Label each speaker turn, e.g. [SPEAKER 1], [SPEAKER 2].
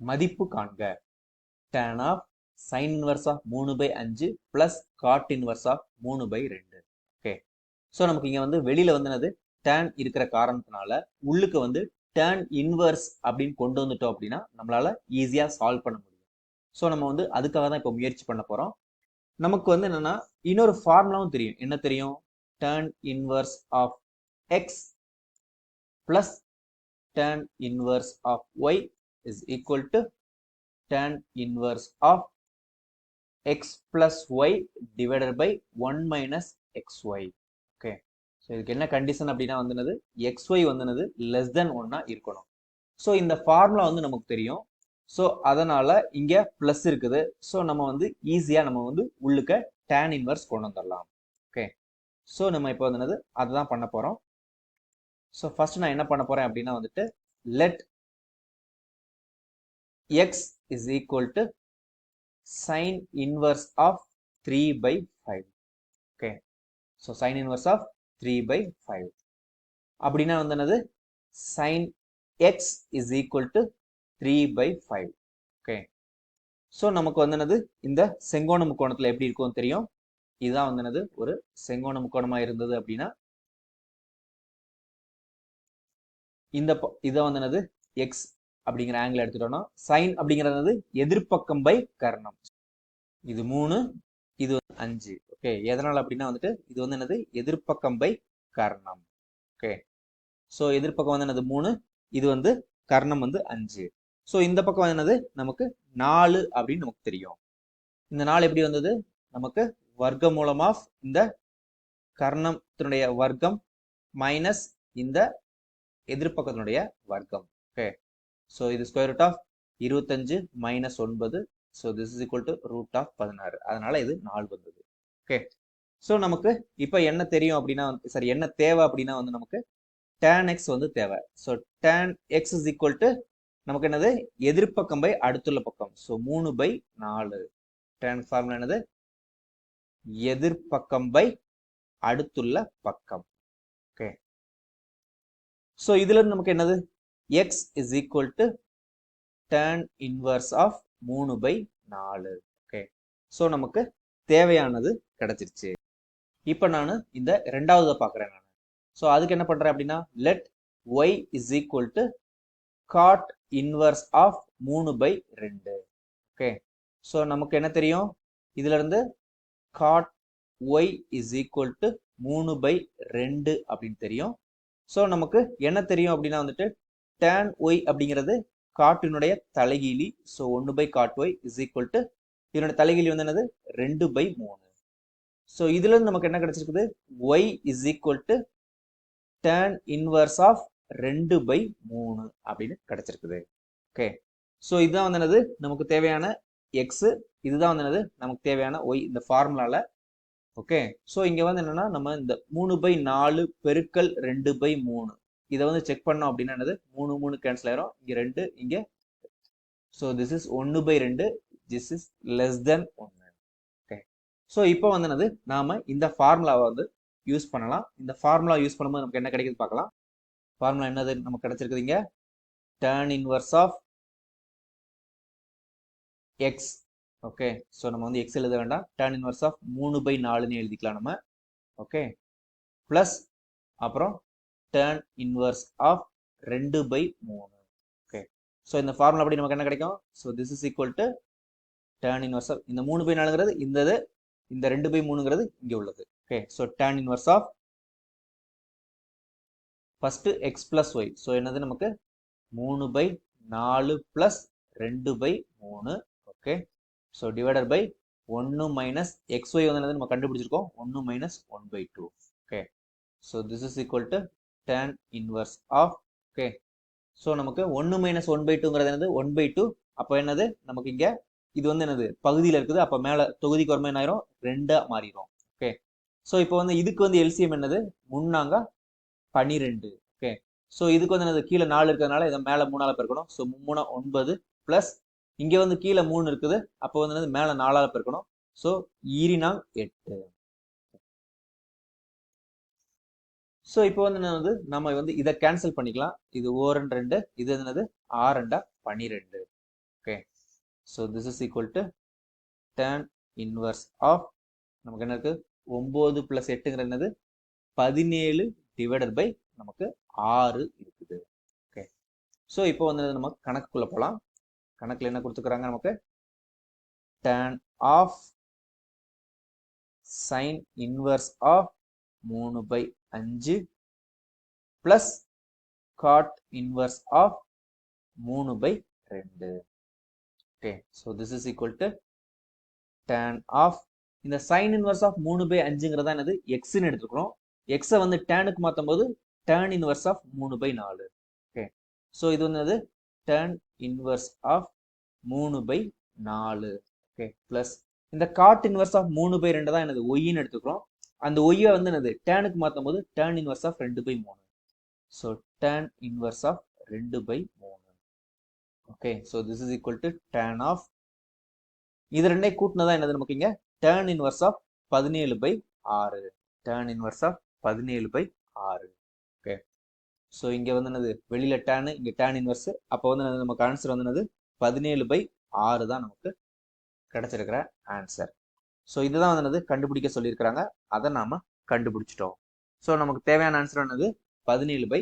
[SPEAKER 1] மதிப்பு காண்க. Tan of sine inverse of மூணு பை அஞ்சு பிளஸ் காட் இன்வர்ஸ் ஆஃப் மூணு பை ரெண்டு. ஓகே ஸோ நமக்கு இங்கே வந்து வெளியில் வந்து என்னது? டேன் இருக்கிற காரணத்தினால உள்ளுக்கு வந்து டேன் இன்வர்ஸ் அப்படின்னு கொண்டு வந்துட்டோம் அப்படின்னா நம்மளால ஈஸியாக சால்வ் பண்ண முடியும். ஸோ நம்ம வந்து அதுக்காக தான் இப்போ முயற்சி பண்ண போகிறோம் நமக்கு வந்து என்னன்னா இன்னொரு ஃபார்முலாவும் தெரியும். என்ன தெரியும்? Tan inverse of x plus tan inverse of y is equal to tan inverse of x plus y divided by 1 minus xy. Okay so இதுக்கு என்ன கண்டிஷன் அப்படின்னா வந்துனது? xy வந்துனது லெஸ் தென் ஒன்னா இருக்கணும். ஸோ இந்த ஃபார்முலா வந்து நமக்கு தெரியும். ஸோ அதனால இங்க ப்ளஸ் இருக்குது. ஸோ நம்ம வந்து ஈஸியாக நம்ம வந்து உள்ளுக்க tan இன்வர்ஸ் கொண்டு வந்துடலாம். ஓகே ஸோ நம்ம இப்போ வந்துனது அதை தான் பண்ண போகிறோம் ஸோ ஃபர்ஸ்ட் நான் என்ன பண்ண போகிறேன் அப்படின்னா வந்துட்டு let x is equal to sine inverse of 3 by 5 okay. So sine inverse of 3 by 5 அப்படின்னா வந்து என்னது? Sin x is equal to 3 by 5 okay. So நமக்கு வந்து என்னது? இந்த செங்கோண முக்கோணத்தில் எப்படி இருக்கும் தெரியும்? இதுதான் வந்து என்னது? ஒரு செங்கோண முக்கோணமாக இருந்தது அப்படின்னா இந்த இதை வந்து என்னது? எக்ஸ் அப்படிங்கிற ஆங்கிள் எடுத்துட்டோம்னா சைன் அப்படிங்கிறது எதிர்ப்பக்கம் பை கர்ணம். இது மூணு இது அஞ்சு. ஓகே எதனால் அப்படின்னா வந்துட்டு இது வந்து என்னது? எதிர்ப்பக்கம் பை கர்ணம். ஓகே ஸோ எதிர்ப்பக்கம் வந்து என்னது? மூணு இது வந்து கர்ணம் வந்து அஞ்சு. ஸோ இந்த பக்கம் வந்து என்னது? நமக்கு நாலு அப்படின்னு நமக்கு தெரியும். இந்த நாலு எப்படி வந்தது? நமக்கு வர்க்க மூலம் ஆஃப் இந்த கர்ணத்தினுடைய வர்க்கம் மைனஸ் இந்த எதிர்ப்பக்கத்தினுடைய வர்க்கம். ஓகே ஸோ இது ஸ்கொயர் ரூட் ஆஃப் இருபத்தஞ்சு மைனஸ் ஒன்பது. So this is equal to root of பதினாறு. அதனால இது நாலு வந்தது. ஓகே ஸோ நமக்கு இப்போ என்ன தெரியும் அப்படின்னா சரி என்ன தேவை அப்படின்னா வந்து நமக்கு டேன் எக்ஸ் வந்து தேவை. So tan x is equal to நமக்கு என்னது? எதிர்ப்பக்கம் பை அடுத்துள்ள பக்கம். ஸோ மூணு பை நாலு. டேன் ஃபார்முலா என்னது? எதிர்ப்பக்கம் பை அடுத்துள்ள பக்கம். ஓகே ஸோ இதுல இருந்து நமக்கு என்னது? X is equal to tan inverse of மூணு பை நாலு. ஓகே ஸோ நமக்கு தேவையானது கிடைச்சிருச்சு. இப்போ நான் இந்த ரெண்டாவதை பார்க்குறேன் நான். ஸோ அதுக்கு என்ன பண்ணுறேன் அப்படின்னா let y is equal to cot inverse of மூணு பை ரெண்டு. ஓகே ஸோ நமக்கு என்ன தெரியும்? இதுலேருந்து cot y is equal to மூணு பை ரெண்டு அப்படின்னு தெரியும். ஸோ நமக்கு என்ன தெரியும் அப்படின்னா வந்துட்டு டேன் ஒய் அப்படிங்கிறது காட்டினுடைய தலைகீழி. ஸோ ஒன்று by cot y is equal to இதனுடைய தலைகீழி வந்து என்னது? ரெண்டு பை மூணு. ஸோ இதுலேருந்து நமக்கு என்ன கிடைச்சிருக்குது? Y is equal to tan inverse of ரெண்டு பை மூணு அப்படின்னு கிடைச்சிருக்குது. ஓகே ஸோ இதுதான் வந்து என்னது? நமக்கு தேவையான எக்ஸு இதுதான் வந்து என்னது? நமக்கு தேவையான ஒய் இந்த ஃபார்முலால ஓகே ஸோ இங்கே வந்து என்னன்னா நம்ம இந்த மூணு பை நாலு பெருக்கல் ரெண்டு பை மூணு. இதை வந்து செக் பண்ணோம் அப்படின்னா என்னது? மூணு மூணு கேன்சல் ஆயிரும். இங்க ரெண்டு இங்க ஸோ திஸ் இஸ் ஒன்று பை ரெண்டு. திஸ் இஸ் லெஸ் தென் ஒன்று ஓகே ஸோ இப்போ வந்து என்னது? நாம இந்த ஃபார்முலாவை வந்து யூஸ் பண்ணலாம். இந்த ஃபார்முலா யூஸ் பண்ணும்போது நமக்கு என்ன கிடைக்குது பார்க்கலாம். ஃபார்முலா என்னது? நமக்கு கிடைச்சிருக்குது இங்க. Tan inverse of x okay so நம்ம வந்து எக்ஸ் எழுத வேண்டாம். டேர்ன் இன்வர்ஸ் ஆஃப் மூணு பை நாலுன்னு எழுதிக்கலாம் நம்ம. ஓகே ப்ளஸ் அப்புறம் டேர்ன் இன்வர்ஸ் ஆஃப் ரெண்டு பை மூணு. ஓகே ஸோ இந்த ஃபார்முலா படி நமக்கு என்ன கிடைக்கும்? So this is equal to tan inverse of இந்த மூணு பை நாலுங்கிறது இந்த இது இந்த ரெண்டு பை மூணுங்கிறது இங்கே உள்ளது. Okay so tan inverse of first x plus y so என்னது நமக்கு? மூணு பை நாலு ப்ளஸ் ரெண்டு பை மூணு. ஓகே ஸோ டிவைடட் பை ஒன்று மைனஸ் எக்ஸ் ஒய் வந்து என்னது? நம்ம கண்டுபிடிச்சிருக்கோம். ஒன்று minus one by two okay so this is equal to tan inverse of okay so நமக்கு ஒன்று மைனஸ் ஒன் பை டூங்கிறது என்னது? ஒன் பை டூ அப்போ என்னது? நமக்கு இங்கே இது வந்து என்னது? பகுதியில் இருக்குது. அப்போ மேலே தொகுதிக்கு வரும்போது என்ன ஆயிரும்? ரெண்டாக மாறிடும் ஓகே ஸோ இப்போ வந்து இதுக்கு வந்து எல்சிஎம் என்னது? முன்னாங்க பனிரெண்டு ஓகே ஸோ இதுக்கு வந்து என்னது? கீழே நாலு இருக்கிறதுனால இதை மேலே மூணால பெருக்கணும். ஸோ மூணு ஒன்பது ப்ளஸ் இங்கே வந்து கீழே மூணு இருக்குது. அப்போ வந்து என்னது? மேலே நாலால் பெருக்கணும். ஸோ ஈரினாங் எட்டு. ஸோ இப்போ வந்து என்ன வந்து நம்ம வந்து இதை கேன்சல் பண்ணிக்கலாம். இது ஓ ரெண்டு ரெண்டு இது என்னது? ஆறு ரெண்டா பன்னிரெண்டு. Okay so this is equal to tan inverse of நமக்கு என்ன இருக்கு? ஒம்பது பிளஸ் எட்டுங்கிற என்னது? பதினேழு டிவைடட் பை நமக்கு ஆறு இருக்குது. ஓகே ஸோ இப்போ வந்து நம்ம கணக்குக்குள்ளே போகலாம் கணக்கில் என்ன கொடுத்துக்கிறாங்க நமக்கு? Tan of sine inverse of மூணு பை அஞ்சு பிளஸ் காட் இன்வர்ஸ் ஆஃப் மூணு பை ரெண்டு. Okay so this is equal to tan of இந்த சைன் இன்வர்ஸ் ஆஃப் மூணு பை அஞ்சுங்கிறதா என்னது? எக்ஸ்ன்னு எடுத்துக்கிறோம் எக்ஸை வந்து டேனுக்கு மாற்றும் போது டேன் இன்வர்ஸ் ஆஃப் மூணு பை நாலு. ஓகே ஸோ இது வந்து டேன் இன்வர்ஸ் ஆஃப் மூணு பை நாலு. ஓகே ப்ளஸ் இந்த காட் இன்வர்ஸ் ஆஃப் மூணு பை ரெண்டு தான் எனது ஒய்ன்னு எடுத்துக்கிறோம் அந்த ஒய்யை வந்து என்னது? டேனுக்கு மாற்றும் போது டேன் இன்வர்ஸ் ஆஃப் ரெண்டு பை மூணு. ஸோ டேன் இன்வர்ஸ் ஆஃப் ரெண்டு பை மூணு. Okay so this is equal to tan of இது ரெண்டே கூட்டினதா என்னது நமக்கு இங்கே? டேன் இன்வர்ஸ் ஆஃப் பதினேழு பை ஆறு. டேன் இன்வர்ஸ் ஆஃப் பதினேழு பை ஆறு. ஓகே ஸோ இங்கே வந்து என்னது? வெளியில் டேனு இங்கே டேன் இன்வர்ஸ் அப்போ வந்து நமக்கு ஆன்சர் வந்து என்னது? பதினேழு பை ஆறு தான் நமக்கு கிடச்சிருக்கிற ஆன்சர் ஸோ இதுதான் வந்து என்னது? கண்டுபிடிக்க சொல்லியிருக்கிறாங்க. அதை நாம கண்டுபிடிச்சிட்டோம். ஸோ நமக்கு தேவையான ஆன்சர் என்னது? பதினேழு பை